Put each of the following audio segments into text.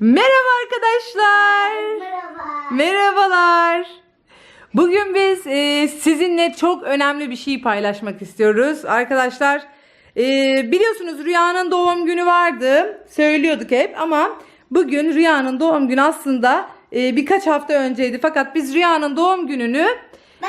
Merhaba arkadaşlar. Merhaba. Merhabalar. Bugün biz e, sizinle çok önemli bir şey paylaşmak istiyoruz. Arkadaşlar e, biliyorsunuz Rüya'nın doğum günü vardı. Söylüyorduk hep ama bugün Rüya'nın doğum günü aslında e, birkaç hafta önceydi. Fakat biz Rüya'nın doğum gününü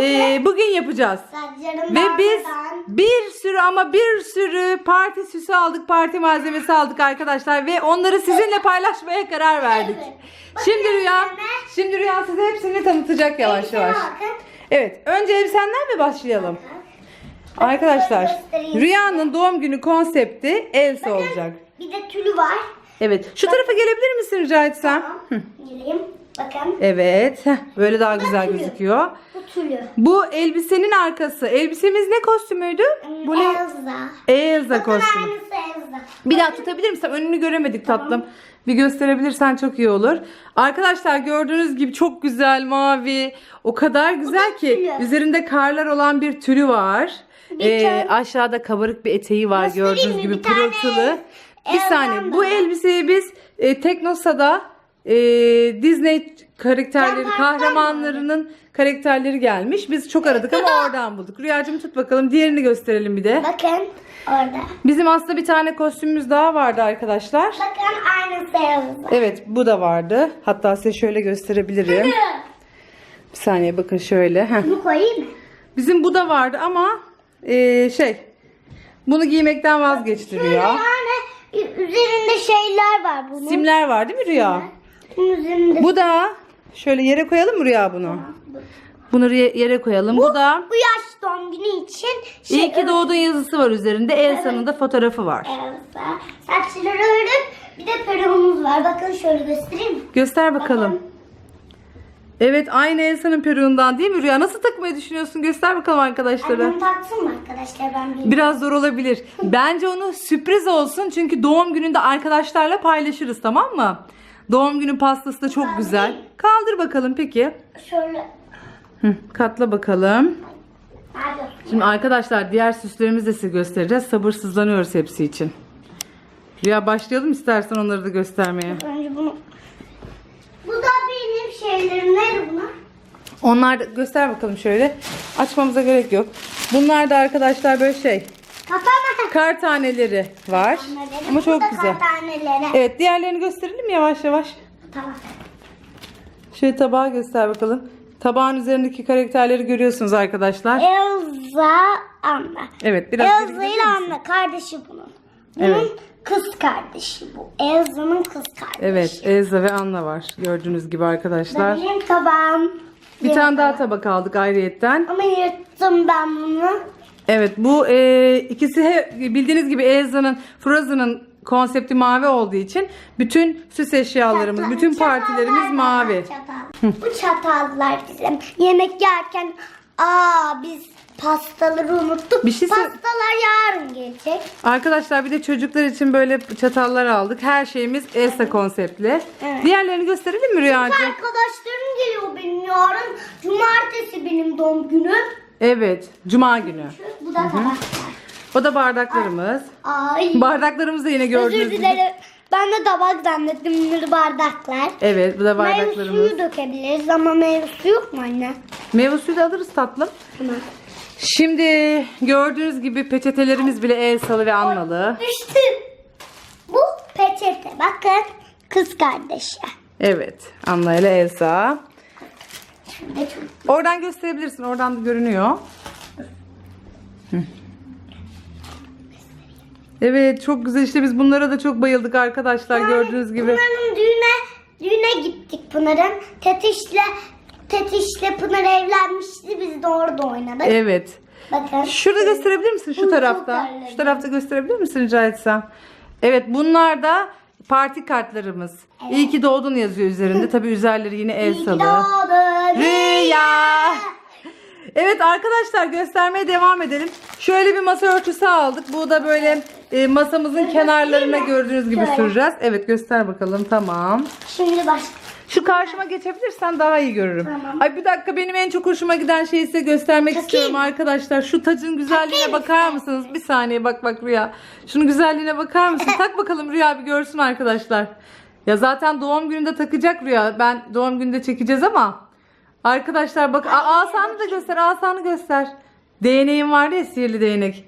e, bugün yapacağız. Ve biz bir sürü ama bir sürü parti süsü aldık, parti malzemesi aldık arkadaşlar ve onları sizinle paylaşmaya karar verdik. Şimdi Rüya, şimdi Rüya size hepsini tanıtacak yavaş yavaş. Evet, önce elbisenden mi başlayalım? Arkadaşlar. Rüya'nın doğum günü konsepti Elsa olacak. Bir de tülü var. Evet, şu tarafa gelebilir misin rica etsem? Tamam. Geleyim. Bakın. Evet, heh, böyle daha güzel tülü. gözüküyor. Bu tülü. Bu elbisenin arkası. Elbisemiz ne kostümüydü? Bu ne? Elsa. Elsa Bakın kostümü. aynısı Elsa. Bir daha tutabilir misin? Önünü göremedik tatlım. Bir gösterebilirsen çok iyi olur. Arkadaşlar gördüğünüz gibi çok güzel mavi. O kadar güzel ki tülü. üzerinde karlar olan bir tülü var. Bir Ee, aşağıda kabarık bir eteği var gördüğünüz gibi pırıltılı. Bir saniye. Bu elbiseyi biz e, Teknosa'da e, Disney karakterleri, kahramanlarının karakterleri gelmiş. Biz çok aradık ama oradan bulduk. Rüyacığım tut bakalım. Diğerini gösterelim bir de. Bakın orada. Bizim aslında bir tane kostümümüz daha vardı arkadaşlar. Bakın aynısı Elsa. Evet bu da vardı. Hatta size şöyle gösterebilirim. Bir saniye bakın şöyle. Heh. Bunu koyayım mı? Bizim bu da vardı ama eee, şey bunu giymekten vazgeçti Rüya. yani üzerinde şeyler var bunun. Simler var değil mi Rüya? Bunun üzerinde. Bu da şöyle yere koyalım mı Rüya bunu? Bunu ye- yere koyalım. Bu, da Bu yaş doğum günü için şey iyi ki doğdun yazısı var üzerinde. Elsa'nın da fotoğrafı var. Elsa. Saçları örüp bir de peruğumuz var. Bakın şöyle göstereyim mi? Göster bakalım. Evet aynı Elsa'nın peruğundan değil mi Rüya? Nasıl takmayı düşünüyorsun? Göster bakalım arkadaşlara. Annem taksın mı arkadaşlar ben bilmiyorum. Biraz zor olabilir. Bence onu sürpriz olsun çünkü doğum gününde arkadaşlarla paylaşırız tamam mı? Doğum günü pastası da çok güzel. Kaldır bakalım peki. Şöyle. Hı, katla bakalım. Hadi. Şimdi arkadaşlar diğer süslerimizi de size göstereceğiz. Sabırsızlanıyoruz hepsi için. Rüya başlayalım istersen onları da göstermeye. Önce bunu. Bu da benim şeylerim. Nerede bunlar? Onlar da göster bakalım şöyle. Açmamıza gerek yok. Bunlar da arkadaşlar böyle şey. Kar taneleri var. Ama çok güzel. Evet diğerlerini gösterelim yavaş yavaş. Tamam. Şöyle tabağı göster bakalım. Tabağın üzerindeki karakterleri görüyorsunuz arkadaşlar. Elsa Anna. Evet biraz geri ile? Anna kardeşi bunun. Bunun Evet. kız kardeşi bu. Elsa'nın kız kardeşi. Evet Elza ve Anna var gördüğünüz gibi arkadaşlar. Benim tabağım. Bir tane daha tabak aldık ayrıyetten. Ama yırttım ben bunu. Evet bu e, ikisi he- bildiğiniz gibi Elza'nın Frozen'ın konsepti mavi olduğu için bütün süs eşyalarımız, Çatal- bütün çatallar partilerimiz var, mavi. çatal. Bu çatallar bizim. Yemek yerken aa biz pastaları unuttuk. Bir şey Pastalar yarın gelecek. Arkadaşlar bir de çocuklar için böyle çatallar aldık. Her şeyimiz Elsa konseptli. Evet. Diğerlerini gösterelim mi Rüyacığım? Arkadaşlarım geliyor benim yarın. Cumartesi benim doğum günüm. Evet, Cuma günü. Bu da tabaklar. O da bardaklarımız. Ay. Bardaklarımız da yine gördüğünüz Özür gibi. dilerim. Ben de tabak zannettim. Bunları bardaklar. Evet, bu da Meyve bardaklarımız. suyu dökebiliriz ama meyve suyu yok mu anne? Meyve suyu da alırız tatlım. Tamam. Şimdi gördüğünüz gibi peçetelerimiz bile Elsa'lı ve Annalı. Düştü. Bu peçete. Bakın kız kardeşi. Evet, Anna ile Elsa. Şurada çok Oradan gösterebilirsin, oradan da görünüyor. Hı. Evet, çok güzel işte biz bunlara da çok bayıldık arkadaşlar gördüğünüz gibi. Pınar'ın düğüne, düğüne gittik Pınar'ın. Tetiş'le Tetiş'le Pınar evlenmişti. Biz de orada oynadık. Evet. Bakın. Şurada gösterebilir misin şu Bunu tarafta? Şu tarafta gösterebilir misin rica etsem? Evet bunlar da parti kartlarımız. İyi ki doğdun yazıyor üzerinde. Tabii üzerleri yine İyi ki Elsa'lı. doğdun Rüya. Evet arkadaşlar göstermeye devam edelim. Şöyle bir masa örtüsü aldık. Bu da böyle e, masamızın kenarlarına gördüğünüz gibi Şöyle. süreceğiz. Evet göster bakalım tamam. Şimdi baş. Şu karşıma geçebilirsen daha iyi görürüm. Tamam. Ay bir dakika benim en çok hoşuma giden şeyi size göstermek Takayım. istiyorum arkadaşlar. Şu tacın güzelliğine Takayım bakar mısınız? Bir saniye bak bak Rüya. Şunun güzelliğine bakar mısın? Tak bakalım Rüya bir görsün arkadaşlar. Ya zaten doğum gününde takacak Rüya. Ben doğum gününde çekeceğiz ama. Arkadaşlar bak a- asanı da göster. Asanı göster. Değneğin vardı ya sihirli değnek.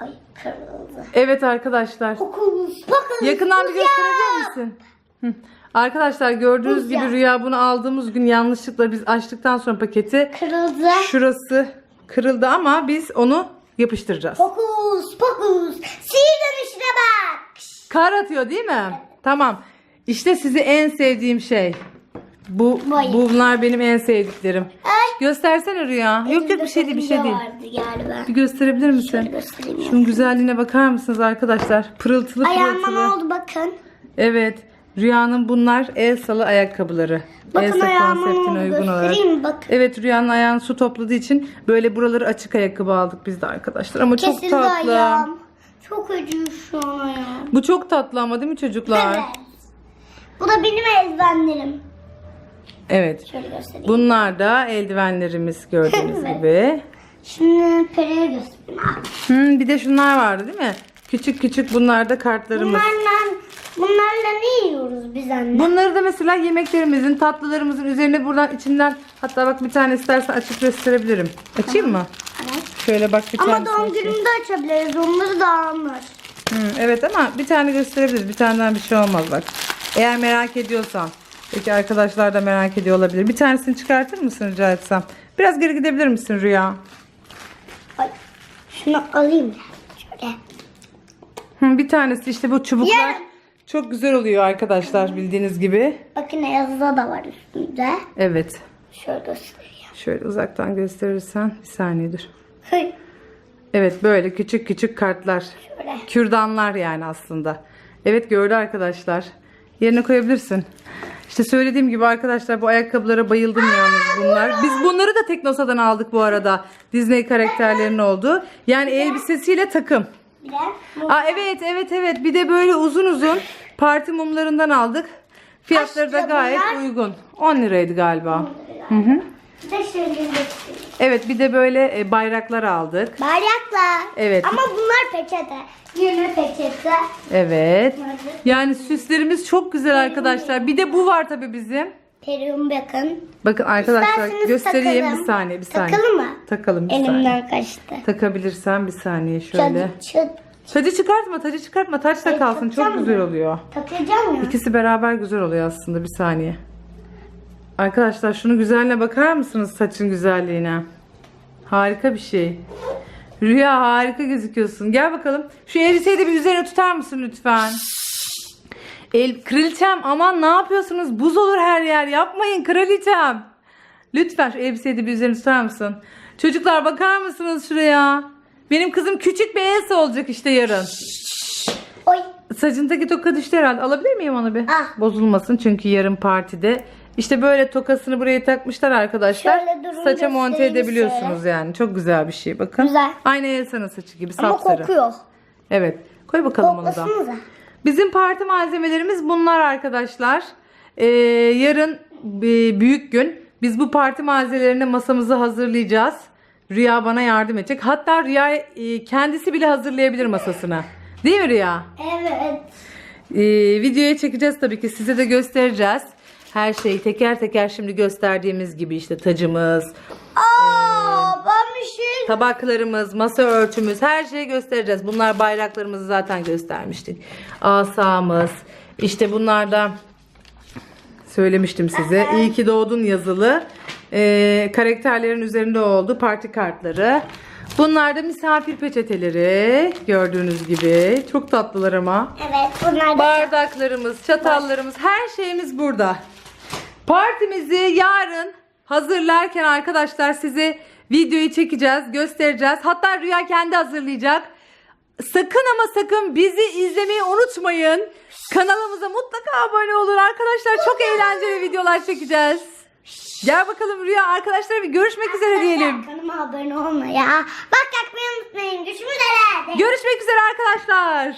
Ay kırıldı. Evet arkadaşlar. Fokus fokus. Yakından bir gösterebilir misin? Hı. Arkadaşlar gördüğünüz Rüya. gibi Rüya bunu aldığımız gün yanlışlıkla biz açtıktan sonra paketi Kırıldı. şurası kırıldı ama biz onu yapıştıracağız. Fokus fokus. Sihir dönüşüne bak. Kar atıyor değil mi? Tamam. İşte sizi en sevdiğim şey. Bu Vay. bunlar benim en sevdiklerim. Ay. Göstersene Rüya. Yok yok bir şey değil bir şey değil. Vardı galiba. Bir gösterebilir misin? Göstereyim ya. Şunun güzelliğine bakar mısınız arkadaşlar? Pırıltılı Ayağıma ne pırıltılı. oldu bakın. Evet. Rüyanın bunlar el salı ayakkabıları. Bakın Elsa ayağıma ne konseptine oldu uygun olarak. göstereyim mi? Bakın. Evet Rüyanın ayağını su topladığı için böyle buraları açık ayakkabı aldık biz de arkadaşlar. Ama çok Kesildi tatlı. ayağım. Çok acıyor şu an ayağım. Bu çok tatlı ama değil mi çocuklar? Evet. Bu da benim eldivenlerim. Evet. Şöyle göstereyim. Bunlar da eldivenlerimiz gördüğünüz Evet. gibi. Şimdi Peri'ye göstereyim. Ah, Hmm, bir de şunlar vardı değil mi? Küçük küçük bunlar da kartlarımız. Bunlarla, bunlarla ne yiyoruz biz anne? Bunları da mesela yemeklerimizin, tatlılarımızın üzerine buradan içinden hatta bak bir tane istersen açıp gösterebilirim. Açayım mı? Evet. Şöyle bak bir Ama tanesini doğum günümde açabiliriz. Onları da almış. Hmm, evet ama bir tane gösterebiliriz. Bir taneden bir şey olmaz bak. Eğer merak ediyorsan. Peki arkadaşlar da merak ediyor olabilir. Bir tanesini çıkartır mısın rica etsem? Biraz geri gidebilir misin Rüya? Ay, şunu alayım. Şöyle. Hı, bir tanesi işte bu çubuklar Yarın. çok güzel oluyor arkadaşlar bildiğiniz gibi. Bakın yazıda da var üstünde. Evet. Şöyle göstereyim. Şöyle uzaktan gösterirsen bir saniye dur. Hey, Evet böyle küçük küçük kartlar. Şöyle. Kürdanlar yani aslında. Evet gördü arkadaşlar. Yerine koyabilirsin. İşte söylediğim gibi arkadaşlar bu ayakkabılara bayıldım yalnız bunlar. Biz bunları da Teknosa'dan aldık bu arada. Disney karakterlerinin olduğu. Yani elbisesiyle takım. Aa evet evet evet. Bir de böyle uzun uzun parti mumlarından aldık. Fiyatları da gayet uygun. 10 liraydı galiba. Hı hı. Evet bir de böyle e, bayraklar aldık. Bayraklar. Evet. Ama bunlar peçete. Yine peçete. Evet. Yani süslerimiz çok güzel arkadaşlar. Bir de bu var tabii bizim. Perium bakın. Bakın arkadaşlar İsterseniz göstereyim takalım. bir saniye bir saniye. Takalım mı? Takalım bir saniye. Elimden kaçtı. Takabilirsen bir saniye şöyle. Çıt çıt. Tacı çıkartma tacı çıkartma taç da kalsın çok takacağım güzel mı? oluyor. Takacağım ya. İkisi beraber güzel oluyor aslında bir saniye. Arkadaşlar şunu güzelliğine bakar mısınız saçın güzelliğine? Harika bir şey. Rüya harika gözüküyorsun. Gel bakalım. Şu elbiseyi de bir üzerine tutar mısın lütfen? El, kraliçem aman ne yapıyorsunuz? Buz olur her yer. Yapmayın kraliçem. Lütfen şu elbiseyi de bir üzerine tutar mısın? Çocuklar bakar mısınız şuraya? Benim kızım küçük bir Elsa olacak işte yarın. Oy. Saçındaki toka düştü herhalde. Alabilir miyim onu bir? Ah. Bozulmasın çünkü yarın partide. İşte böyle tokasını buraya takmışlar arkadaşlar. Şöyle durun Saça monte göstereyim edebiliyorsunuz yani. Çok güzel bir şey bakın. Güzel. Aynı Elsa'nın saçı gibi Ama sapsarı. kokuyor. Evet. Koy bakalım onu da. Bizim parti malzemelerimiz bunlar arkadaşlar. Ee, yarın e, büyük gün. Biz bu parti malzemelerini masamızı hazırlayacağız. Rüya bana yardım edecek. Hatta Rüya e, kendisi bile hazırlayabilir masasını. Değil mi Rüya? Evet. Ee, videoya çekeceğiz tabii ki size de göstereceğiz. Her şeyi teker teker şimdi gösterdiğimiz gibi işte tacımız, Aa, ben bir şey. tabaklarımız, masa örtümüz her şeyi göstereceğiz. Bunlar bayraklarımızı zaten göstermiştik. Asamız, işte bunlar da söylemiştim size. İyi ki doğdun yazılı ee, karakterlerin üzerinde oldu parti kartları. Bunlar da misafir peçeteleri gördüğünüz gibi. Çok tatlılar ama. Evet bunlar da. Bardaklarımız, çatallarımız, her şeyimiz burada. Partimizi yarın hazırlarken arkadaşlar size videoyu çekeceğiz, göstereceğiz. Hatta Rüya kendi hazırlayacak. Sakın ama sakın bizi izlemeyi unutmayın. Kanalımıza mutlaka abone olun arkadaşlar. Çok eğlenceli videolar çekeceğiz. Gel bakalım Rüya arkadaşlara bir görüşmek üzere diyelim. Kanalıma abone olmayı. Bak yakmayı unutmayın. Görüşmek üzere. Görüşmek üzere arkadaşlar.